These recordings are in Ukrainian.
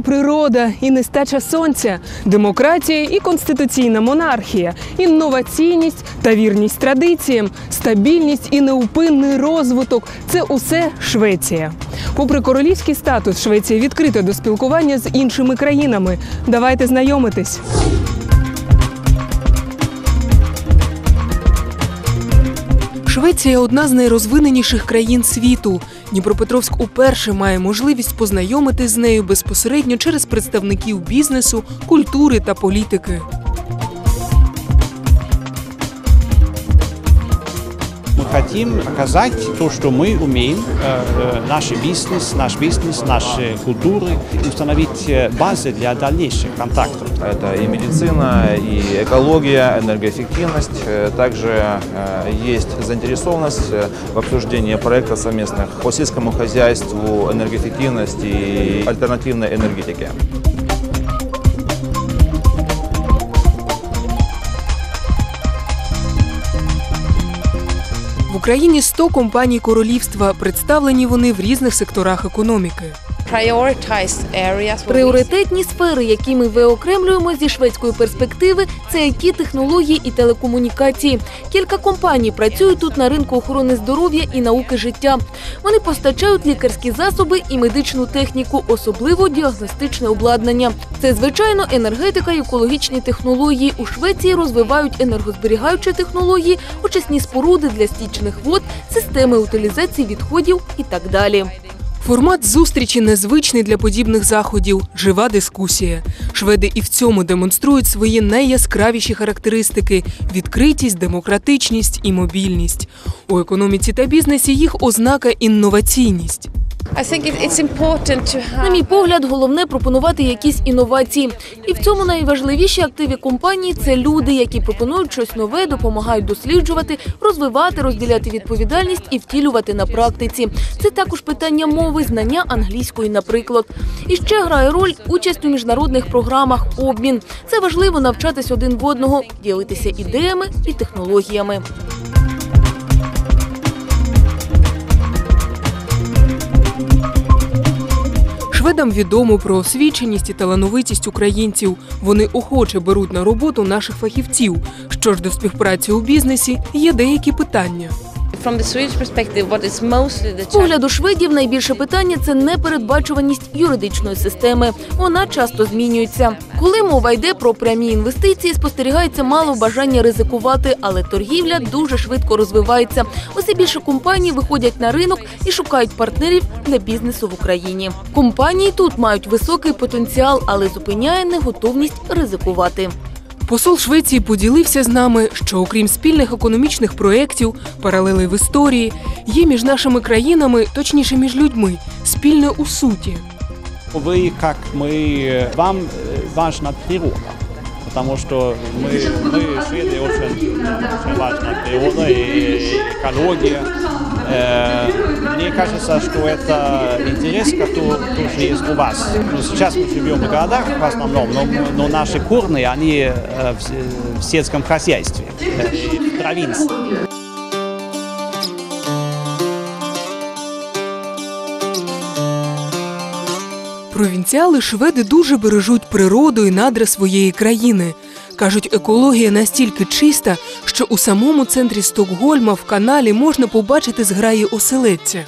Природа і нестача сонця, демократія і конституційна монархія, інноваційність та вірність традиціям, стабільність і неупинний розвиток це усе Швеція. Попри королівський статус, Швеція відкрита до спілкування з іншими країнами. Давайте знайомитись. Швеція одна з найрозвиненіших країн світу. Дніпропетровськ уперше має можливість познайомитись з нею безпосередньо через представників бізнесу, культури та політики. Хотим показать то, что мы умеем, э, э, наш бизнес, наш бизнес, наши культуры, установить э, базы для дальнейших контактов. Это и медицина, и экология, энергоэффективность. Также есть заинтересованность в обсуждении проекта совместных по сельскому хозяйству, энергоэффективности и альтернативной энергетике. В Україні 100 компаній королівства. Представлені вони в різних секторах економіки. Пріоритетні сфери, які ми виокремлюємо зі шведської перспективи, це it технології і телекомунікації. Кілька компаній працюють тут на ринку охорони здоров'я і науки життя. Вони постачають лікарські засоби і медичну техніку, особливо діагностичне обладнання. Це звичайно енергетика і екологічні технології. У Швеції розвивають енергозберігаючі технології, очисні споруди для стічних вод, системи утилізації відходів і так далі. Формат зустрічі незвичний для подібних заходів. Жива дискусія. Шведи і в цьому демонструють свої найяскравіші характеристики: відкритість, демократичність і мобільність. У економіці та бізнесі їх ознака інноваційність. На мій погляд, головне пропонувати якісь інновації. І в цьому найважливіші активи компанії це люди, які пропонують щось нове, допомагають досліджувати, розвивати, розділяти відповідальність і втілювати на практиці. Це також питання мови, знання англійської, наприклад. І ще грає роль участь у міжнародних програмах, обмін. Це важливо навчатись один в одного, ділитися ідеями і технологіями. Шведам відомо про освіченість і талановитість українців. Вони охоче беруть на роботу наших фахівців. Що ж до співпраці у бізнесі, є деякі питання. З погляду шведів найбільше питання це непередбачуваність юридичної системи. Вона часто змінюється. Коли мова йде про прямі інвестиції, спостерігається мало бажання ризикувати, але торгівля дуже швидко розвивається. Усе більше компаній виходять на ринок і шукають партнерів для бізнесу в Україні. Компанії тут мають високий потенціал, але зупиняє неготовність ризикувати. Посол Швеції поділився з нами, що окрім спільних економічних проєктів, паралелей в історії, є між нашими країнами, точніше між людьми, спільне у суті. Вы, как мы, вам э, важна природа, потому что мы, мы шведы, очень, очень важна природа и экология. Э, Мне кажется, что это интерес, который тоже есть у вас. Ну, сейчас мы живем в городах в основном, но, но наши корни, они э, в, в сельском хозяйстве, э, в провинции. Провінціали шведи дуже бережуть природу і надра своєї країни. Кажуть, екологія настільки чиста, що у самому центрі Стокгольма в каналі можна побачити зграї оселедця.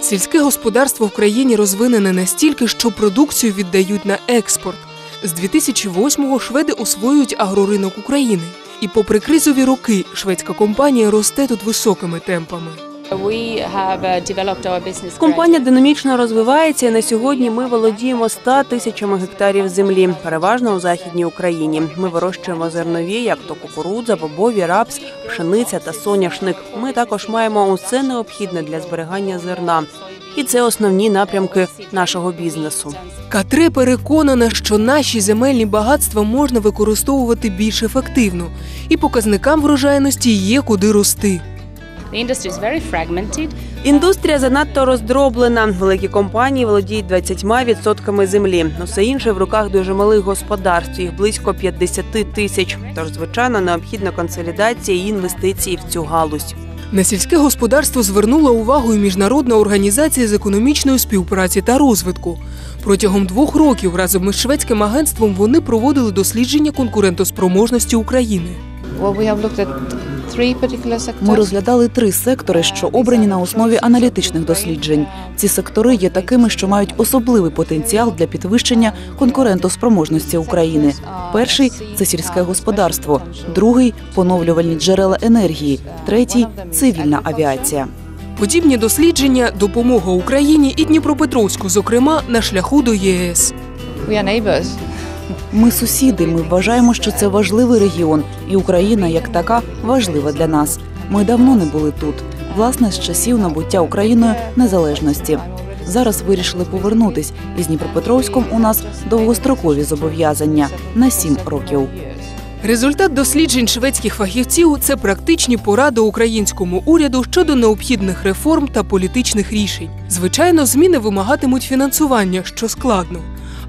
Сільське господарство в країні розвинене настільки, що продукцію віддають на експорт. З 2008-го шведи освоюють агроринок України. І попри кризові роки, шведська компанія росте тут високими темпами. We have developed our business Компанія динамічно розвивається. і На сьогодні ми володіємо 100 тисячами гектарів землі, переважно у західній Україні. Ми вирощуємо зернові, як то кукурудза, бобові, рапс, пшениця та соняшник. Ми також маємо усе необхідне для зберігання зерна. І це основні напрямки нашого бізнесу. Катре переконана, що наші земельні багатства можна використовувати більш ефективно, і показникам врожайності є куди рости. Індустрія занадто роздроблена. Великі компанії володіють 20% землі. Усе інше в руках дуже малих господарств. Їх близько 50 тисяч. Тож, звичайно, необхідна консолідація і інвестиції в цю галузь. На сільське господарство звернула увагу і міжнародна організація з економічної співпраці та розвитку. Протягом двох років разом із шведським агентством вони проводили дослідження конкурентоспроможності України. Ми розглядали три сектори, що обрані на основі аналітичних досліджень. Ці сектори є такими, що мають особливий потенціал для підвищення конкурентоспроможності України. Перший це сільське господарство, другий поновлювальні джерела енергії, третій цивільна авіація. Подібні дослідження допомога Україні і Дніпропетровську, зокрема, на шляху до ЄС. Ми сусіди. Ми вважаємо, що це важливий регіон, і Україна як така важлива для нас. Ми давно не були тут. Власне, з часів набуття Україною незалежності. Зараз вирішили повернутись, і з Дніпропетровськом у нас довгострокові зобов'язання на сім років. Результат досліджень шведських фахівців це практичні поради українському уряду щодо необхідних реформ та політичних рішень. Звичайно, зміни вимагатимуть фінансування, що складно.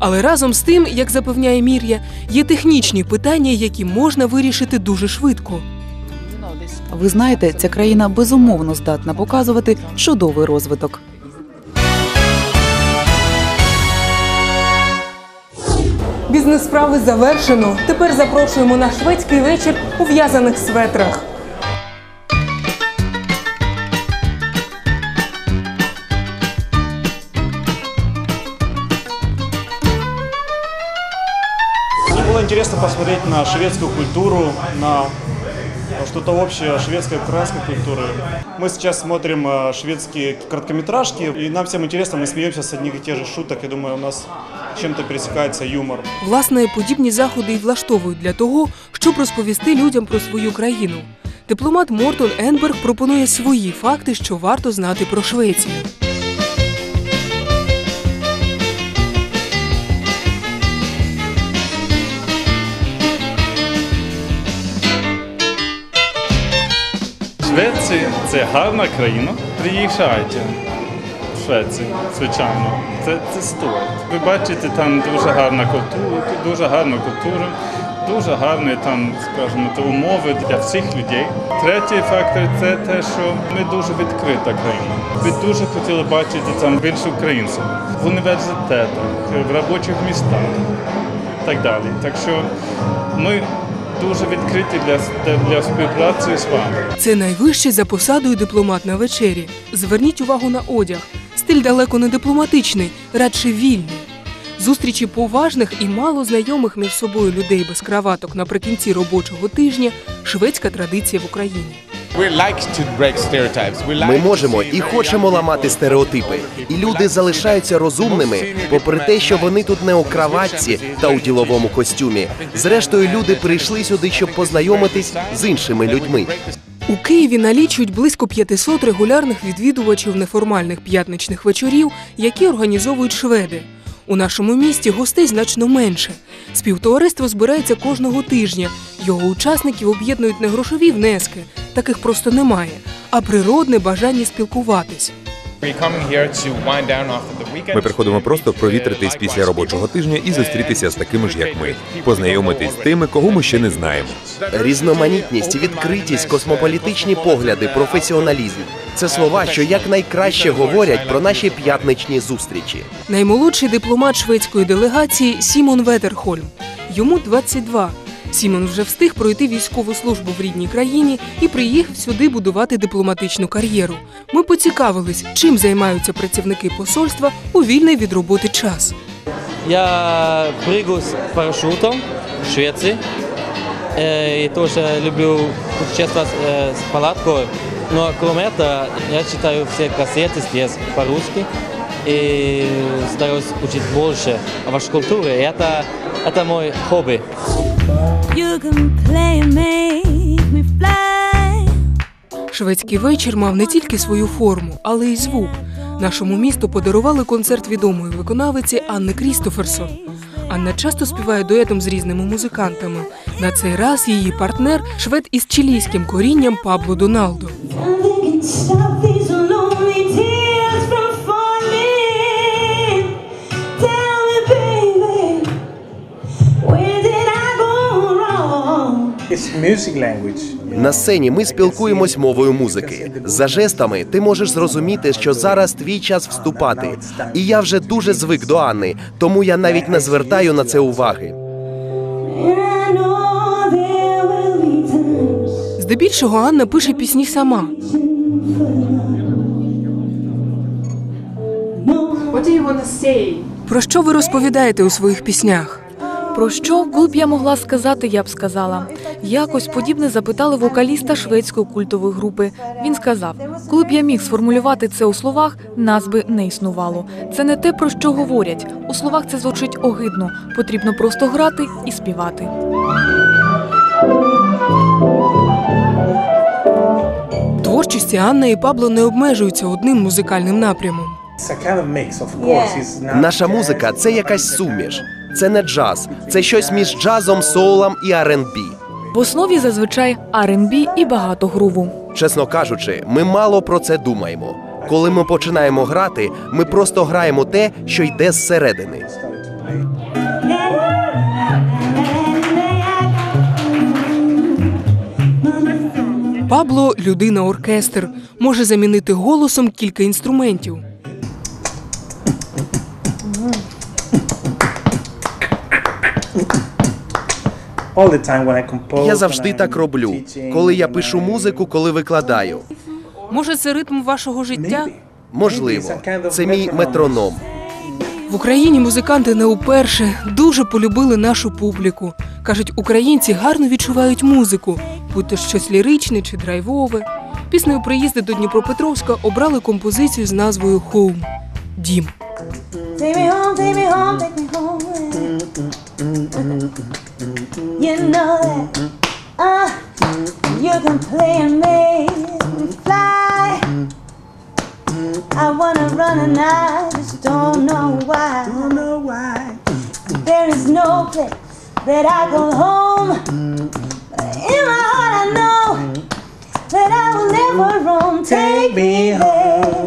Але разом з тим, як запевняє Мір'я, є технічні питання, які можна вирішити дуже швидко. Ви знаєте, ця країна безумовно здатна показувати чудовий розвиток. Бізнес-справи завершено. Тепер запрошуємо на шведський вечір у в'язаних светрах. интересно посмотреть на шведскую культуру, на что-то общее шведской украинской культуры. Мы сейчас смотрим э, шведские короткометражки, и нам всем интересно, мы смеемся с одних и тех же шуток. Я думаю, у нас чем-то пересекается юмор. Власне, подібні заходи і влаштовують для того, щоб розповісти людям про свою країну. Дипломат Мортон Енберг пропонує свої факти, що варто знати про Швецію. Швеція це гарна країна. Приїжджайте в Швецію, звичайно. Це, це стоїть. Ви бачите, там дуже гарна культура, дуже гарна культура, дуже гарні там, скажімо, умови для всіх людей. Третій фактор це те, що ми дуже відкрита країна. Ви дуже хотіли бачити там більше українців в університетах, в робочих містах і так далі. Так що ми дуже відкриті для, для співпраці з вами. Це найвищий за посадою дипломат на вечері. Зверніть увагу на одяг. Стиль далеко не дипломатичний, радше вільний. Зустрічі поважних і мало знайомих між собою людей без краваток наприкінці робочого тижня шведська традиція в Україні. Ми можемо і хочемо ламати стереотипи, і люди залишаються розумними, попри те, що вони тут не у краватці та у діловому костюмі. Зрештою, люди прийшли сюди, щоб познайомитись з іншими людьми. У Києві налічують близько 500 регулярних відвідувачів неформальних п'ятничних вечорів, які організовують шведи. У нашому місті гостей значно менше. Співтовариство збирається кожного тижня. Його учасників об'єднують не грошові внески, таких просто немає, а природне бажання спілкуватись. Ми приходимо просто провітритись після робочого тижня і зустрітися з такими ж, як ми, познайомитись з тими, кого ми ще не знаємо. Різноманітність, відкритість, космополітичні погляди, професіоналізм це слова, що якнайкраще говорять про наші п'ятничні зустрічі. Наймолодший дипломат шведської делегації Сімон Ветерхольм. Йому 22. Сімон вже встиг пройти військову службу в рідній країні і приїхав сюди будувати дипломатичну кар'єру. Ми поцікавились, чим займаються працівники посольства у вільний від роботи час. Я прыгаю с парашютом в Швеции. Э, И тоже люблю путешествовать э, с палаткой. Но кроме этого, я читаю все кассеты здесь по-русски. И стараюсь учить больше о вашей культуре. И это, это мой хобби. Шведський вечір мав не тільки свою форму, але й звук. Нашому місту подарували концерт відомої виконавиці Анни Крістоферсон. Анна часто співає дуетом з різними музикантами. На цей раз її партнер швед із чилійським корінням Пабло Доналдо. На сцені ми спілкуємось мовою музики. За жестами ти можеш зрозуміти, що зараз твій час вступати. І я вже дуже звик до Анни, тому я навіть не звертаю на це уваги. Здебільшого Анна пише пісні сама. Про що ви розповідаєте у своїх піснях? Про що, коли б я могла сказати, я б сказала. Якось подібне запитали вокаліста шведської культової групи. Він сказав: коли б я міг сформулювати це у словах, нас би не існувало. Це не те, про що говорять. У словах це звучить огидно. Потрібно просто грати і співати. Творчості Анна і Пабло не обмежуються одним музикальним напрямом. Наша музика це якась суміш. Це не джаз, це щось між джазом, соулом і R&B. В основі зазвичай R&B і багато груву. Чесно кажучи, ми мало про це думаємо. Коли ми починаємо грати, ми просто граємо те, що йде зсередини. Пабло людина оркестр, може замінити голосом кілька інструментів. Я завжди так роблю, коли я пишу музику, коли викладаю. Може, це ритм вашого життя? Можливо, це мій метроном. В Україні музиканти не уперше дуже полюбили нашу публіку. Кажуть, українці гарно відчувають музику, будь то щось ліричне чи драйвове. Піснею приїзди до Дніпропетровська обрали композицію з назвою Хоум Дім. You know that uh, you can play and make me fly. I wanna run and I just don't know why. Don't know why. There is no place that I go home. In my heart I know that I will never roam. Take me home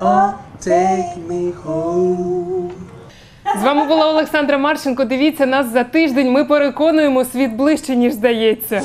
Oh, take me home. З вами була Олександра Марченко. Дивіться нас за тиждень. Ми переконуємо світ ближче, ніж здається.